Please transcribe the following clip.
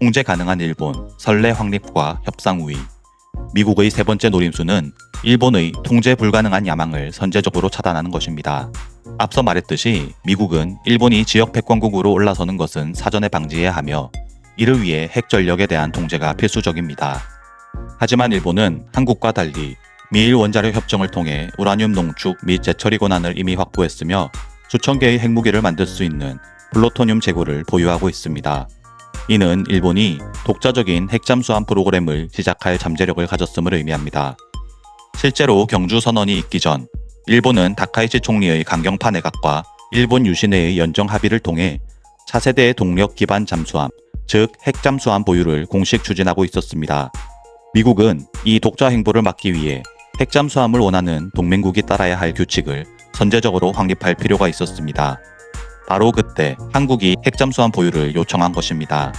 통제 가능한 일본 선례 확립과 협상 우위 미국의 세 번째 노림수는 일본의 통제 불가능한 야망을 선제적으로 차단하는 것입니다. 앞서 말했듯이 미국은 일본이 지역 패권국으로 올라서는 것은 사전에 방지해야 하며 이를 위해 핵 전력에 대한 통제가 필수적입니다. 하지만 일본은 한국과 달리 미일 원자력 협정을 통해 우라늄 농축 및 재처리 권한을 이미 확보했으며 수천 개의 핵무기를 만들 수 있는 플루토늄 재고를 보유하고 있습니다. 이는 일본이 독자적인 핵잠수함 프로그램을 시작할 잠재력을 가졌음을 의미합니다. 실제로 경주 선언이 있기 전 일본은 다카이치 총리의 강경파 내각과 일본 유신회의 연정 합의를 통해 차세대 동력 기반 잠수함, 즉 핵잠수함 보유를 공식 추진하고 있었습니다. 미국은 이 독자 행보를 막기 위해 핵잠수함을 원하는 동맹국이 따라야 할 규칙을 선제적으로 확립할 필요가 있었습니다. 바로 그때 한국이 핵잠수함 보유를 요청한 것입니다.